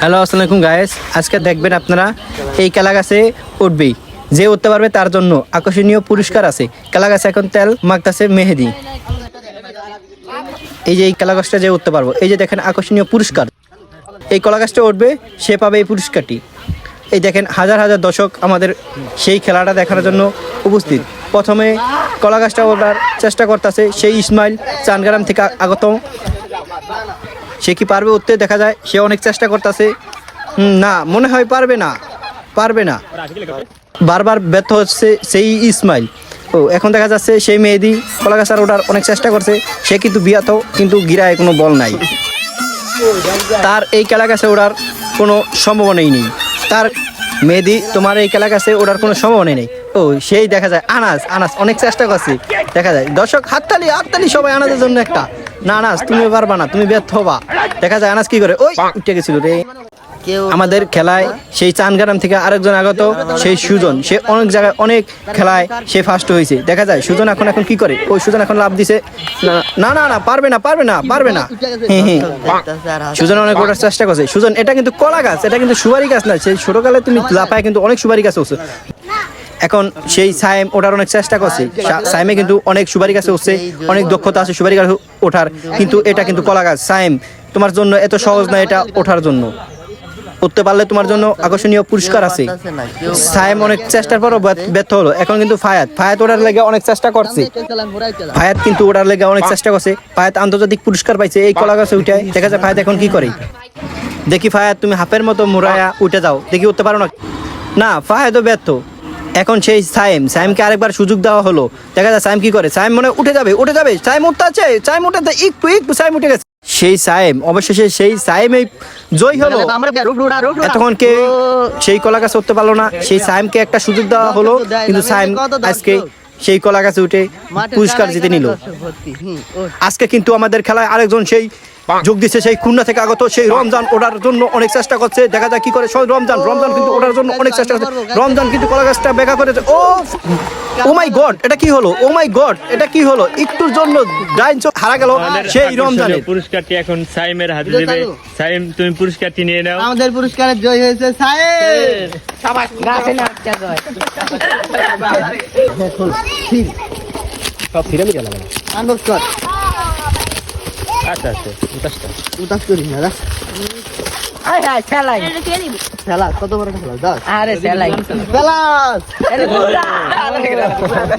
Hello আসসালামু আলাইকুম guys আজকে দেখবেন আপনারা এই কেলা গাছে উঠবেই। যে উঠতে পারবে তার জন্য আকর্ষণীয় পুরস্কার আছে। কেলা গাছে এখন তেল মাখতেছে মেহেদি। এই যে এই কেলা গাছটা যে উঠতে পারব, এই যে দেখেন আকর্ষণীয় পুরস্কার। এই কলা গাছটা উঠবে, সে পাবে এই পুরস্কারটি। এই দেখেন হাজার হাজার দর্শক আমাদের সেই খেলাটা দেখার জন্য উপস্থিত। প্রথমে কলা গাছটা ওঠার চেষ্টা করতেছে, সেই ইসমাইল চানগ্রাম থেকে আগত। সে কি পারবে উঠতে? দেখা যায় সে অনেক চেষ্টা করতেছে। না, মনে হয় পারবে না পারবে না। বারবার ব্যর্থ হচ্ছে সেই ইসমাইল। ও, এখন দেখা যাচ্ছে সেই মেহেদি কলা গাছ আর ওঠার অনেক চেষ্টা করছে। সে কিন্তু বিয়াত, কিন্তু গিরায় কোনো বল নাই। তার এই কেলা গাছে ওড়ার কোনো সম্ভাবনাই নেই। তার মেহেদি, তোমার এই কেলা গাছে ওড়ার কোনো সম্ভাবনাই নেই। ও সেই দেখা যায় আনাস আনাস অনেক চেষ্টা করছে দেখা যায়। দর্শক হাততালি হাততালি সবাই আনাজের জন্য একটা। না আনাস তুমি পারবা না তুমি ব্যর্থ হবা। দেখা যায় আনাস কি করে? ওই উঠে গেছিল রে। আমাদের খেলায় সেই চানগ্রাম থেকে আরেকজন আগত সেই সুজন। সে অনেক জায়গায় অনেক খেলায় সে ফার্স্ট হয়েছে। দেখা যায় সুজন এখন এখন কি করে? ওই সুজন এখন লাভ দিছে। না, না না পারবে না পারবে না পারবে না। হ্যাঁ হ্যাঁ সুজন অনেক ওঠার চেষ্টা করছে। সুজন এটা কিন্তু কলা গাছ এটা কিন্তু সুপারি গাছ না সেই ছোটকালে তুমি লাফায় কিন্তু অনেক সুপারি গাছ উঠছে এখন সেই সাইম ওঠার অনেক চেষ্টা করছে। সাইমে কিন্তু অনেক সুপারি গাছে উঠছে, অনেক দক্ষতা আছে সুপারি গাছ ওঠার, কিন্তু এটা কিন্তু কলা গাছ। সাইম তোমার জন্য এত সহজ না এটা ওঠার জন্য। উঠতে পারলে তোমার জন্য আকর্ষণীয় পুরস্কার আছে। সাইম অনেক চেষ্টার পরও ব্যর্থ- হলো। এখন কিন্তু ফায়াত ফায়াত ওঠার লেগে অনেক চেষ্টা করছে। ফায়াত কিন্তু ওঠার লেগে অনেক চেষ্টা করছে। ফায়াত আন্তর্জাতিক পুরস্কার পাইছে এই কলা গাছে উঠে। দেখা যায় ফায়াত এখন কি করে। দেখি ফায়াত, তুমি হাফের মতো মুরায়া উঠে যাও। দেখি উঠতে পারো না না, ফায়াতও ব্যর্থ। এখন সেই সাইম সাইমকে আরেকবার সুযোগ দেওয়া হলো। দেখা যায় সাইম কি করে। সাইম মনে উঠে যাবে উঠে যাবে। সাইম উঠতে আছে সাইম উঠে একটু একটু সাইম উঠে গেছে। সেই সাইম অবশেষে সেই সাইম এই জয় হলো। এতক্ষণ কে সেই কলা গাছ উঠতে পারল না। সেই সাইমকে একটা সুযোগ দেওয়া হলো। কিন্তু সাইম আজকে সেই কলা গাছে উঠে পুরস্কার জিতে নিল। আজকে কিন্তু আমাদের খেলায় আরেকজন সেই যোগ দিচ্ছে সেই খুলনা থেকে আগত সেই রমজান ওঠার জন্য অনেক চেষ্টা করছে। দেখা যায় কি করে? রমজান রমজান কিন্তু ওঠার জন্য অনেক চেষ্টা করছে। রমজান কিন্তু কলা গাছটা বেকা করেছে। ও ও মাই গড এটা কি হলো? ও মাই গড এটা কি হলো? একটুর জন্য ডাইন চোখ হারা গেল সেই রমজানের পুরস্কারটি এখন সাইমের হাতে দেবে। সাইম তুমি পুরস্কারটি নিয়ে নাও। আমাদের পুরস্কারের জয় হয়েছে সাহেব আনবক্স কর আচ্ছা আচ্ছা উতাসটা উতাস করি না রাখ। খেলা কত বড় খেলা দশ আরে